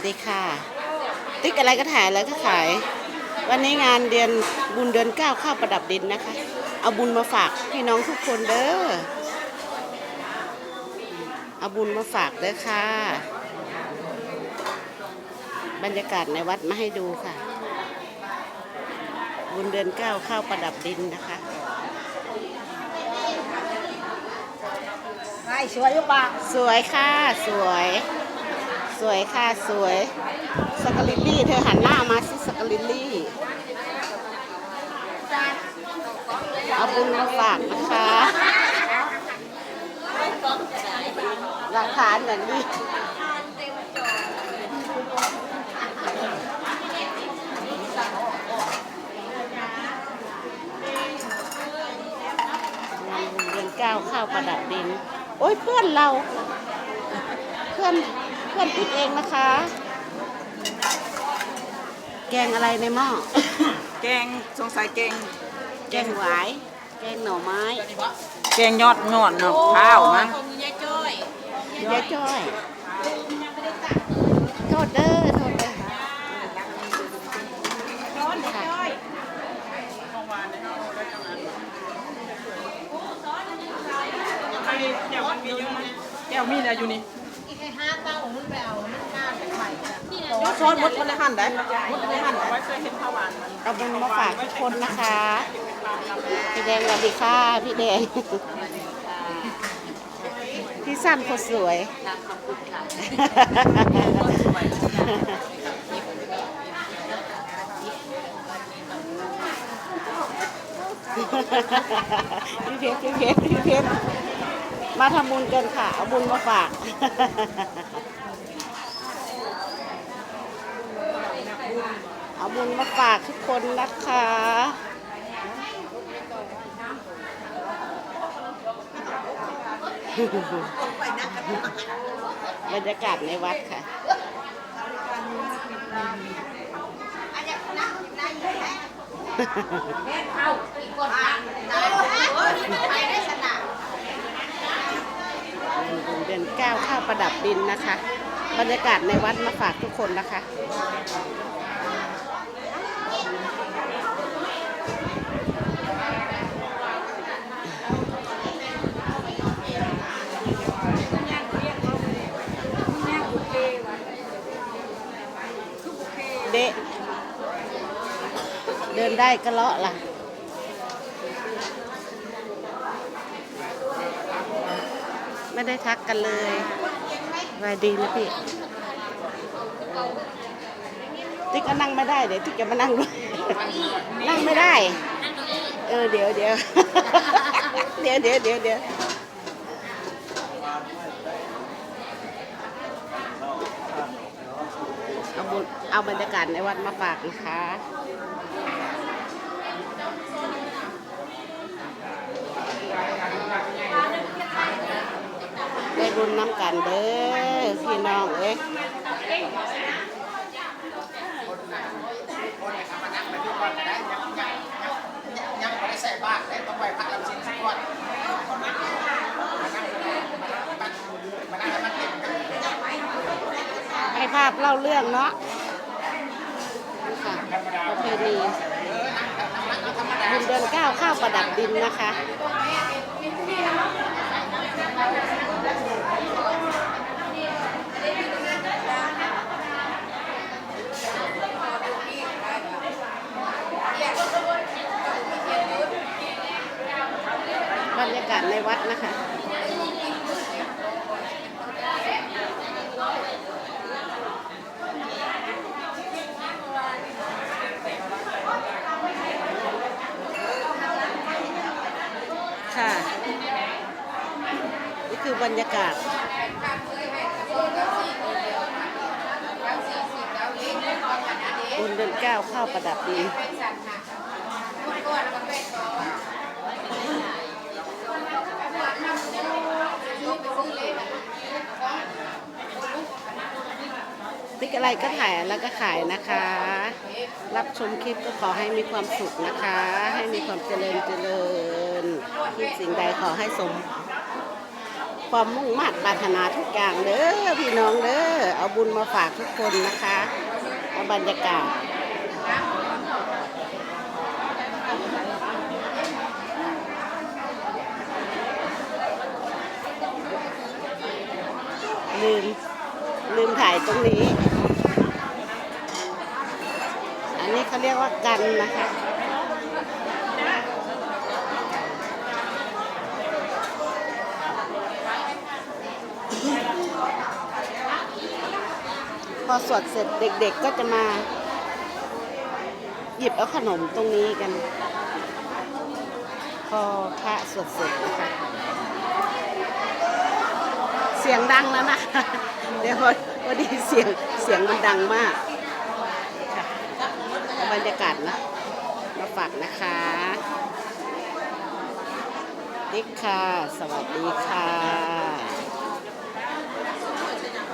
สวัสดีค่ะ ติ๊กอะไรก็ถ่ายอะไรก็ขาย วันนี้งานเดือนบุญเดือนเก้าข้าวประดับดินนะคะ เอาบุญมาฝากพี่น้องทุกคนเด้อ เอาบุญมาฝากเด้อค่ะ บรรยากาศในวัดมาให้ดูค่ะ บุญเดือนเก้าข้าวประดับดินนะคะไอ้สวยยุบปากสวยค่ะ สวย สวยค่ะสวยสกลิลลี่เธอหันหน้ามาสิสกลิลลี่เอาบุญมาฝากนะคะหลักฐานอย่างนี้เดือนเก้าข้าวประดับดิน โอ้ยเพื่อนเรา เพื่อน เพื่อนติดเองนะคะ แกงอะไรในหม้อ แกงสงสัยแกงแกงหวาย แกงหน่อไม้ แกงยอดงอนเนาะข้าวมั้งยายจ้อยโทษเด้อโทษเด้อค่ะแก้วมันมีเยอะมั้ ยแก้วมีอะไรอยู่นี่ยอดช้อนมดมันในหั่นได้มดในหั่นไว้เคยเห็นข้าวหวานเอาบุญมาฝากทุกคนนะคะ พี่แดงสวัสดีค่ะ พี่แดงพี่สั้นคนสวยพี่เพชรพี่เพชรพี่เพชร มาทำบุญกันค่ะ เอาบุญมาฝากเอาบุญมาฝากทุกคนนะคะบรรยากาศในวัดค่ะเดื อนเก้าข้าวประดับดินนะคะ บรรยากาศในวัดมาฝากทุกคนนะคะเดะเดินได้ก็เลาะล่ะ ไม่ได้ทักกันเลยสวัสดีนะพี่ ติ๊กก็นั่งไม่ได้เดี๋ยวติ๊กจะมานั่งด้วยนั่งไม่ได้ เออเดี๋ยวเดี๋ยวเดี๋ยวเดี๋ยวเดี๋ยวเดี๋ยวเอาบุญเอาบรรยากาศในวัดมาฝากนะคะ บุญน้ำกันเด้อพี่น้องเอ๊ะให้ภาพเล่าเรื่องเนาะโอเคดีบุญเดินก้าวข้าวประดับดินนะคะ บรรยากาศในวัดนะคะค่ะนี่คือบรรยากาศบนเดือนก้าวข้าวประดับดี ติ๊กอะไรก็ถ่ายแล้วก็ขายนะคะ รับชมคลิปก็ขอให้มีความสุขนะคะ ให้มีความเจริญเจริญคิดสิ่งใดขอให้สม ความมุ่งมั่นปรารถนาทุกอย่างเด้อพี่น้องเด้อเอาบุญมาฝากทุกคนนะคะเอาบรรยากาศ ลืม ลืมถ่ายตรงนี้ อันนี้เขาเรียกว่ากันนะคะพอสวดเสร็จเด็กๆก็จะมา หยิบเอาขนมตรงนี้กัน พอพระสวดเสร็จนะคะเสียงดังแล้วนะ เดี๋ยวพอดีเสียงเสียงมันดังมากค่ะบรรยากาศนะมาฝากนะคะดิค่ะ สวัสดีค่ะ